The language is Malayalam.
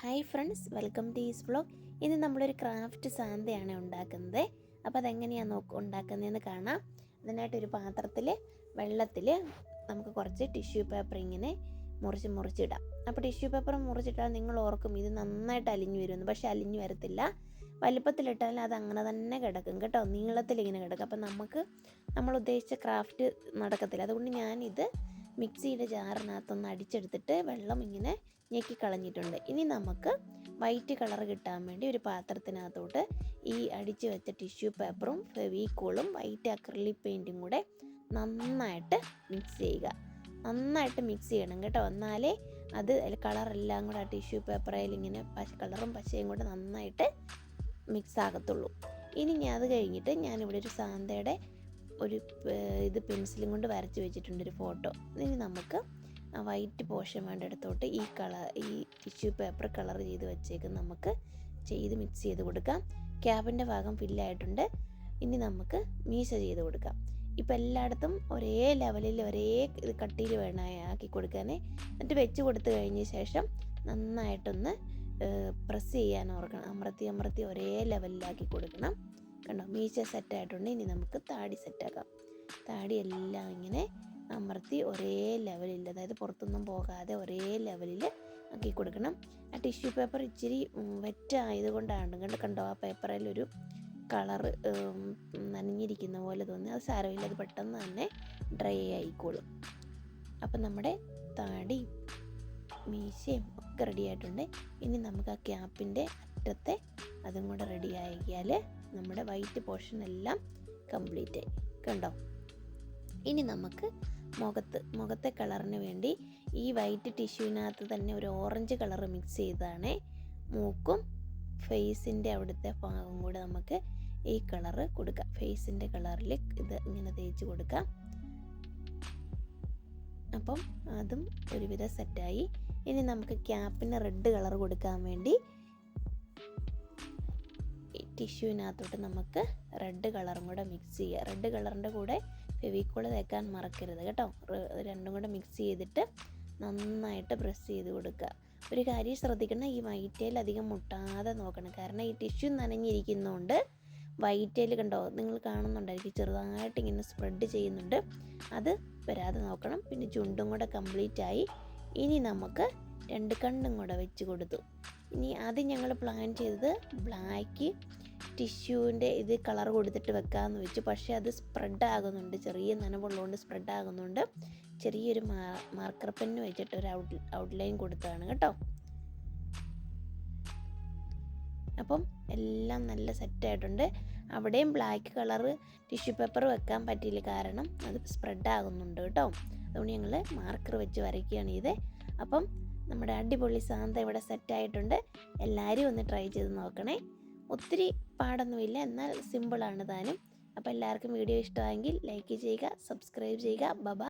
Hi friends welcome to ease vlog. ഇന്ന് നമ്മളൊരു ക്രാഫ്റ്റ് സാന്തയാണ് ഉണ്ടാക്കുന്നത്. അപ്പോൾ അതെങ്ങനെയാണ് നോക്ക് ഉണ്ടാക്കുന്നതെന്ന് കാണാം. അതിനായിട്ട് ഒരു പാത്രത്തിൽ വെള്ളത്തിൽ നമുക്ക് കുറച്ച് ടിഷ്യൂ പേപ്പർ ഇങ്ങനെ മുറിച്ച് മുറിച്ചിടാം. അപ്പോൾ ടിഷ്യൂ പേപ്പർ മുറിച്ചിട്ടാൽ നിങ്ങൾ ഓർക്കും ഇത് നന്നായിട്ട് അലിഞ്ഞു വരുമെന്ന് പക്ഷേ അലിഞ്ഞു വരത്തില്ല. വലുപ്പത്തിലിട്ടാൽ അത് അങ്ങനെ തന്നെ കിടക്കും കേട്ടോ. നീളത്തിൽ ഇങ്ങനെ കിടക്കും. അപ്പോൾ നമുക്ക് നമ്മൾ ഉദ്ദേശിച്ച ക്രാഫ്റ്റ് നടക്കത്തില്ല. അതുകൊണ്ട് ഞാനിത് മിക്സിയുടെ ജാറിനകത്തൊന്ന് അടിച്ചെടുത്തിട്ട് വെള്ളം ഇങ്ങനെ ഞെക്കി കളഞ്ഞിട്ടുണ്ട്. ഇനി നമുക്ക് വൈറ്റ് കളർ കിട്ടാൻ വേണ്ടി ഒരു പാത്രത്തിനകത്തോട്ട് ഈ അടിച്ച് വെച്ച ടിഷ്യൂ പേപ്പറും ഫെവിക്കോളും വൈറ്റ് അക്രലിക് പെയിന്റും കൂടെ നന്നായിട്ട് മിക്സ് ചെയ്യുക. നന്നായിട്ട് മിക്സ് ചെയ്യണം കേട്ടോ. എന്നാലേ അത് കളറെല്ലാം കൂടെ ആ ടിഷ്യൂ പേപ്പറിൽ ഇങ്ങനെ പശ കളറും പശയും കൂടെ നന്നായിട്ട് മിക്സ് ആകത്തുള്ളൂ. ഇനി ഞാൻ അത് കഴിഞ്ഞിട്ട് ഞാനിവിടെ ഒരു സാന്തയുടെ ഒരു ഇത് പെൻസിലും കൊണ്ട് വരച്ച് വെച്ചിട്ടുണ്ട് ഒരു ഫോട്ടോ. ഇനി നമുക്ക് ആ വൈറ്റ് പോർഷൻ വേണ്ടിടത്തോട്ട് ഈ കളർ ഈ ടിഷ്യൂ പേപ്പർ കളർ ചെയ്ത് വെച്ചേക്ക് നമുക്ക് ചെയ്ത് മിക്സ് ചെയ്ത് കൊടുക്കാം. ക്യാബിന്റെ ഭാഗം ഫില്ലായിട്ടുണ്ട്. ഇനി നമുക്ക് മീശ ചെയ്ത് കൊടുക്കാം. ഇപ്പം എല്ലായിടത്തും ഒരേ ലെവലിൽ ഒരേ കട്ടിയിൽ വേണ ആക്കി കൊടുക്കാനേ. എന്നിട്ട് വെച്ച് കൊടുത്തു കഴിഞ്ഞ ശേഷം നന്നായിട്ടൊന്ന് പ്രസ് ചെയ്യാൻ ഓർക്കണം. അമർത്തി അമർത്തി ഒരേ ലെവലിലാക്കി കൊടുക്കണം. കണ്ടോ? മീശ സെറ്റ് ആയിട്ടുണ്ട്. ഇനി നമുക്ക് താടി സെറ്റാക്കാം താടി എല്ലാം ഇങ്ങനെ അമർത്തി ഒരേ ലെവലിൽ അതായത് പുറത്തൊന്നും പോകാതെ ഒരേ ലെവലിൽ ആക്കി കൊടുക്കണം. ആ ടിഷ്യൂ പേപ്പർ ഇച്ചിരി വെറ്റ് കൊണ്ടാണ് കണ്ട് കണ്ടോ? ആ പേപ്പറിൽ ഒരു കളർ നനഞ്ഞിരിക്കുന്ന പോലെ തോന്നി. അത് സാരമില്ല അത് പെട്ടെന്ന് തന്നെ ഡ്രൈ ആയിക്കോളും. അപ്പം നമ്മുടെ താടി മീശയും ഒക്കെ റെഡി ആയിട്ടുണ്ട്. ഇനി നമുക്ക് ആ ക്യാപ്പിന്റെ അറ്റത്തെ അതും കൂടെ റെഡി ആക്കിയാൽ നമ്മുടെ വൈറ്റ് പോർഷൻ എല്ലാം കംപ്ലീറ്റ് ആയി. കണ്ടോ? ഇനി നമുക്ക് മുഖത്ത് മുഖത്തെ കളറിന് വേണ്ടി ഈ വൈറ്റ് ടിഷ്യൂവിനകത്ത് തന്നെ ഒരു ഓറഞ്ച് കളർ മിക്സ് ചെയ്താണ് മൂക്കും ഫേസിന്റെ അവിടുത്തെ ഭാഗം കൂടെ നമുക്ക് ഈ കളറ് കൊടുക്കാം. ഫേസിന്റെ കളറിൽ ഇത് ഇങ്ങനെ തേച്ച് കൊടുക്കാം. അപ്പം അതും ഒരുവിധം സെറ്റായി ഇനി നമുക്ക് ക്യാപ്പിന് റെഡ് കളർ കൊടുക്കാൻ വേണ്ടി ടിഷ്യൂവിനകത്തോട്ട് നമുക്ക് റെഡ് കളറും കൂടെ മിക്സ് ചെയ്യുക റെഡ് കളറിന്റെ കൂടെ ഫെവിക്കോൾ തേക്കാൻ മറക്കരുത് കേട്ടോ. രണ്ടും കൂടെ മിക്സ് ചെയ്തിട്ട് നന്നായിട്ട് പ്രസ് ചെയ്ത് കൊടുക്കുക. ഒരു കാര്യം ശ്രദ്ധിക്കണം ഈ വൈറ്റേൽ അധികം മുട്ടാതെ നോക്കണം. കാരണം ഈ ടിഷ്യൂ നനഞ്ഞിരിക്കുന്നതുകൊണ്ട് വൈറ്റേൽ കണ്ടോ നിങ്ങൾ കാണുന്നുണ്ടായിരിക്കും ചെറുതായിട്ട് ഇങ്ങനെ സ്പ്രെഡ് ചെയ്യുന്നുണ്ട്. അത് വരാതെ നോക്കണം. പിന്നെ ചുണ്ടും കൂടെ കംപ്ലീറ്റ് ആയി ഇനി നമുക്ക് രണ്ട് കണ്ണും കൂടെ വെച്ച് കൊടുത്തു. ഇനി ആദ്യം ഞങ്ങൾ പ്ലാൻ ചെയ്തത് ബ്ലാക്ക് ടിഷ്യൂവിന്റെ ഇത് കളർ കൊടുത്തിട്ട് വെക്കാമെന്ന് വെച്ചു. പക്ഷേ അത് സ്പ്രെഡ് ആകുന്നുണ്ട് ചെറിയ നനവുള്ളതുകൊണ്ട് സ്പ്രെഡ് ആകുന്നുണ്ട് ചെറിയൊരു മാർക്കർ പെന്ന് വെച്ചിട്ട് ഒരു ഔട്ട് ഔട്ട്ലൈൻ കൊടുത്തതാണ് കേട്ടോ. അപ്പം എല്ലാം നല്ല സെറ്റായിട്ടുണ്ട്. അവിടെയും ബ്ലാക്ക് കളർ ടിഷ്യൂ പേപ്പർ വെക്കാൻ പറ്റിയില്ല കാരണം അത് സ്പ്രെഡ് ആകുന്നുണ്ട് കേട്ടോ. അതുകൊണ്ട് ഞങ്ങൾ മാർക്കർ വെച്ച് വരയ്ക്കുകയാണ് ഇത്. അപ്പം നമ്മുടെ അടിപൊളി സാന്ത ഇവിടെ സെറ്റായിട്ടുണ്ട്. എല്ലാവരും ഒന്ന് ട്രൈ ചെയ്ത് നോക്കണേ. ഒത്തിരി പാടൊന്നുമില്ല. എന്നാൽ സിമ്പിളാണ് താനും. അപ്പോൾ എല്ലാവർക്കും വീഡിയോ ഇഷ്ടമായെങ്കിൽ ലൈക്ക് ചെയ്യുക സബ്സ്ക്രൈബ് ചെയ്യുക. ബബ.